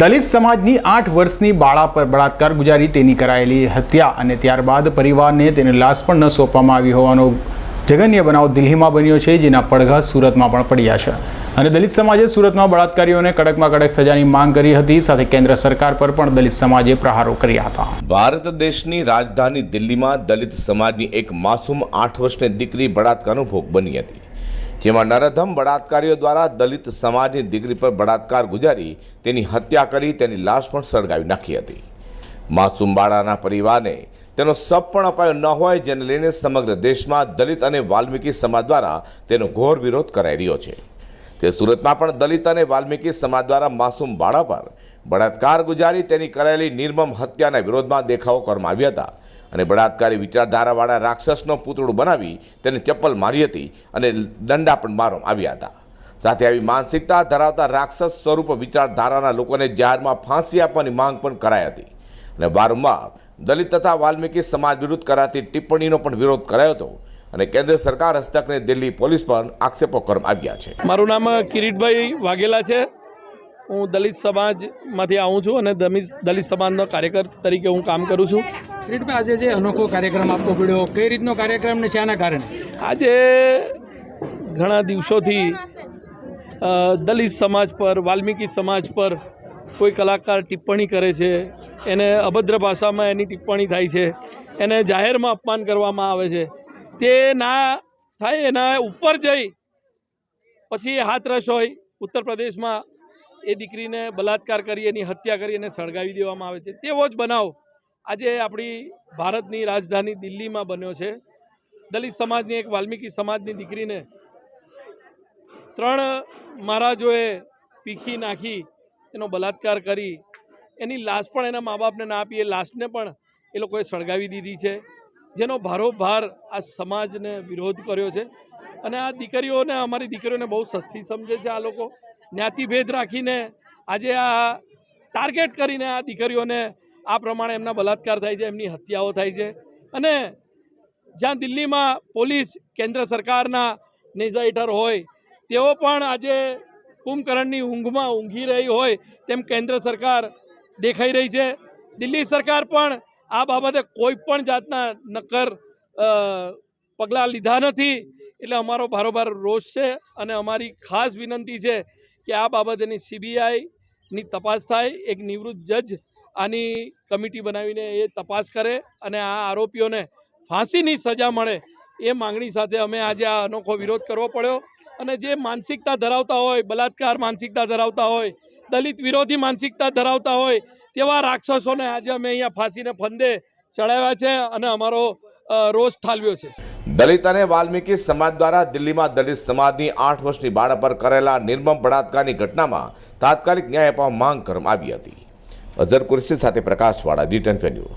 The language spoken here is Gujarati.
દલિત સમાજની આઠ વર્ષની બાળા પર બળાત્કાર ગુજારી તેની કરાયેલી હત્યા અને ત્યારબાદ પરિવારને તેને લાશ પણ ન સોંપવામાં આવી હોવાનો જઘન્ય બનાવ દિલ્હીમાં બન્યો છે, જેના પડઘા સુરતમાં પણ પડ્યા છે. અને દલિત સમાજે સુરતમાં બળાત્કારીઓને કડકમાં કડક સજાની માંગ કરી હતી, સાથે કેન્દ્ર સરકાર પર પણ દલિત સમાજે પ્રહારો કર્યા હતા. ભારત દેશની રાજધાની દિલ્હીમાં દલિત સમાજની એક માસૂમ આઠ વર્ષની દીકરી બળાત્કારનો ભોગ બની હતી. જેમાં નરધમ બળાત્કારીઓ દ્વારા દલિત સમાજની દીકરી પર બળાત્કાર ગુજારી, તેની હત્યા કરી, તેની લાશ પણ સળગાવી નાખી હતી. માસૂમ બાળાના પરિવારને તેનો સપ પણ અપાયો ન હોય, જેને લઈને સમગ્ર દેશમાં દલિત અને વાલ્મીકી સમાજ દ્વારા તેનો ઘોર વિરોધ કરાઈ રહ્યો છે. તે સુરતમાં પણ દલિત અને વાલ્મીકી સમાજ દ્વારા માસૂમ બાળા પર બળાત્કાર ગુજારી, તેની કરાયેલી નિર્મમ હત્યાના વિરોધમાં દેખાવો કરવામાં આવ્યા હતા. અને બળાત્કારી વિચારધારાવાળા રાક્ષસનો પૂતળું બનાવી તેને ચપ્પલ મારી હતી અને દંડા પણ મારવામાં આવ્યા હતા. સાથે આવી માનસિકતા ધરાવતા રાક્ષસ સ્વરૂપ વિચારધારાના લોકોને જાહેરમાં ફાંસી આપવાની માંગ પણ કરાઈ હતી. અને વારંવાર દલિત તથા વાલ્મીકી સમાજ વિરુદ્ધ કરાતી ટિપ્પણીનો પણ વિરોધ કરાયો હતો અને કેન્દ્ર સરકાર હસ્તકને દિલ્હી પોલીસ પર આક્ષેપો કરવામાં આવ્યા છે. મારું નામ કિરીટભાઈ વાઘેલા છે. હું દલિત સમાજમાંથી આવું છું અને દલિત સમાજનો કાર્યકર તરીકે હું કામ કરું છું. કિરીટભાઈ આજે જે અનોખો કાર્યક્રમ આપવો પડ્યો, કઈ રીતનો કાર્યક્રમ ને શાના કારણે? આજે ઘણા દિવસોથી દલિત સમાજ પર, વાલ્મીકી સમાજ પર કોઈ કલાકાર ટિપ્પણી કરે છે. એને અભદ્ર ભાષામાં એની ટિપ્પણી થાય છે. એને જાહેરમાં અપમાન કરવામાં આવે છે. તે ના થાય, એના ઉપર જઈ પછી હાથરસ હોય, ઉત્તર પ્રદેશમાં એ દીકરીને બલાત્કાર કરી, એની હત્યા કરી, એને સળગાવી દેવામાં આવે છે. તેવો જ બનાવ આજે આપણી ભારતની રાજધાની દિલ્હીમાં બન્યો છે. દલિત સમાજની એક વાલ્મીકી સમાજની દીકરીને ત્રણ મહારાજોએ પીખી નાખી, એનો બલાત્કાર કરી, એની લાશ પણ એના મા બાપને ના આપી, એ લાશને પણ એ લોકોએ સળગાવી દીધી છે. જેનો ભારોભાર આ સમાજને વિરોધ કર્યો છે. અને આ દીકરીઓને, અમારી દીકરીઓને બહુ સસ્તી સમજે છે આ લોકો. જ્ઞાતિભેદ રાખીને આજે આ ટાર્ગેટ કરીને આ દીકરીઓને આ પ્રમાણે એમના બલાત્કાર થાય છે, એમની હત્યાઓ થાય છે. અને જ્યાં દિલ્હીમાં પોલીસ કેન્દ્ર સરકારના નેજા હેઠળ હોય, તેઓ પણ આજે કુંભકર્ણની ઊંઘમાં ઊંઘી રહી હોય તેમ કેન્દ્ર સરકાર દેખાઈ રહી છે. દિલ્હી સરકાર પણ આ બાબતે કોઈ પણ જાતના નક્કર પગલાં લીધા નથી. એટલે અમારો ભારોભાર રોષ છે અને અમારી ખાસ વિનંતી છે કે આ બાબતેની સીબીઆઈની તપાસ થાય, એક નિવૃત્ત જજ આની કમિટી બનાવીને એ તપાસ કરે અને આ આરોપીઓને ફાંસીની સજા મળે એ માંગણી સાથે અમે આજે આ અનોખો વિરોધ કરવો પડ્યો. અને જે માનસિકતા ધરાવતા હોય, બલાત્કાર માનસિકતા ધરાવતા હોય, દલિત વિરોધી માનસિકતા ધરાવતા હોય, તેવા રાક્ષસોને આજે અમે અહીંયા ફાંસીને ફંદે ચડાવ્યા છે અને અમારો રોષ ઠાલવ્યો છે. દલિત અને વાલ્મીકી સમાજ દ્વારા દિલ્હીમાં દલિત સમાજની આઠ વર્ષની બાળક પર કરેલા નિર્મમ બળાત્કારની ઘટનામાં તાત્કાલિક ન્યાય અપાવવા માંગ કરવામાં આવી હતી. અઝર કુરશી સાથે પ્રકાશવાળા ટેન ન્યૂઝ